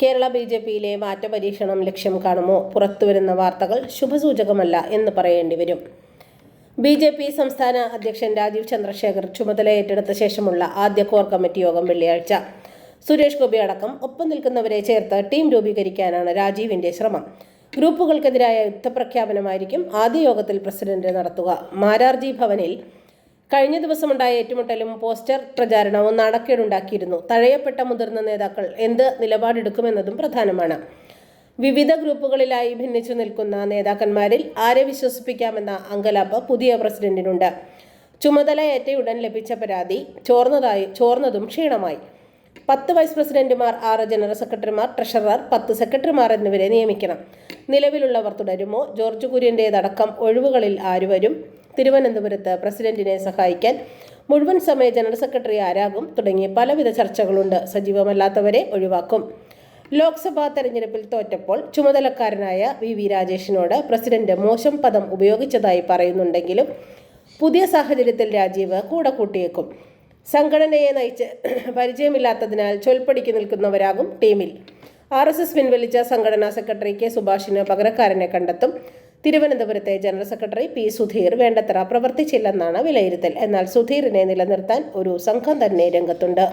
Kerala B J പിയിലെ മാറ്റപരീക്ഷണം ലക്ഷ്യം കാണുമോ? പുറത്തുവരുന്ന വാർത്തകൾ ശുഭസൂചകമല്ല എന്ന് പറയേണ്ടി വരും. ബി ജെ പി സംസ്ഥാന അധ്യക്ഷൻ രാജീവ് ചന്ദ്രശേഖർ ചുമതല ഏറ്റെടുത്ത ശേഷമുള്ള ആദ്യ കോർ കമ്മിറ്റി യോഗം വെള്ളിയാഴ്ച. സുരേഷ് ഗോപി അടക്കം ഒപ്പം നിൽക്കുന്നവരെ ചേർത്ത് ടീം രൂപീകരിക്കാനാണ് രാജീവിന്റെ ശ്രമം. ഗ്രൂപ്പുകൾക്കെതിരായ യുദ്ധപ്രഖ്യാപനമായിരിക്കും ആദ്യ യോഗത്തിൽ പ്രസിഡന്റ് നടത്തുക. മാരാർജി ഭവനിൽ കഴിഞ്ഞ ദിവസമുണ്ടായ ഏറ്റുമുട്ടലും പോസ്റ്റർ പ്രചാരണവും നാണക്കേടുണ്ടാക്കിയിരുന്നു. തഴയപ്പെട്ട മുതിർന്ന നേതാക്കൾ എന്ത് നിലപാടെടുക്കുമെന്നതും പ്രധാനമാണ്. വിവിധ ഗ്രൂപ്പുകളിലായി ഭിന്നിച്ചു നിൽക്കുന്ന നേതാക്കന്മാരിൽ ആരെ വിശ്വസിപ്പിക്കാമെന്ന അങ്കലാപ്പ് പുതിയ പ്രസിഡന്റിനുണ്ട്. ചുമതല ഏറ്റയുടൻ ലഭിച്ച പരാതി ചോർന്നതായി ചോർന്നതും ക്ഷീണമായി. പത്ത് വൈസ് പ്രസിഡന്റുമാർ ആറ് ജനറൽ സെക്രട്ടറിമാർ ട്രഷറർ പത്ത് സെക്രട്ടറിമാർ എന്നിവരെ നിയമിക്കണം. നിലവിലുള്ളവർ തുടരുമോ? ജോർജ് കുര്യന്റേതടക്കം ഒഴിവുകളിൽ ആരുവരും തിരുവനന്തപുരത്ത് പ്രസിഡന്റിനെ സഹായിക്കാൻ മുഴുവൻ സമയ ജനറൽ സെക്രട്ടറി ആരാകും തുടങ്ങിയ പലവിധ ചർച്ചകളുണ്ട്. സജീവമല്ലാത്തവരെ ഒഴിവാക്കും. ലോക്സഭാ തെരഞ്ഞെടുപ്പിൽ തോറ്റപ്പോൾ ചുമതലക്കാരനായ വി. വി. രാജേഷിനോട് പ്രസിഡന്റ് മോശം പദം ഉപയോഗിച്ചതായി പറയുന്നുണ്ടെങ്കിലും പുതിയ സാഹചര്യത്തിൽ രാജീവ് കൂടെ കൂട്ടിയേക്കും. സംഘടനയെ നയിച്ച് പരിചയമില്ലാത്തതിനാൽ ചൊൽപ്പടിക്ക് നിൽക്കുന്നവരാകും ടീമിൽ. ആർ. എസ്. എസ്. പിൻവലിച്ച സംഘടനാ സെക്രട്ടറി കെ. സുഭാഷിന് പകരക്കാരനെ കണ്ടെത്തും. തിരുവനന്തപുരത്തെ ജനറൽ സെക്രട്ടറി പി സുധീർ വേണ്ടത്ര പ്രവർത്തിച്ചില്ലെന്നാണ് വിലയിരുത്തൽ. എന്നാൽ സുധീറിനെ നിലനിർത്താൻ ഒരു സംഘം തന്നെ രംഗത്തുണ്ട്.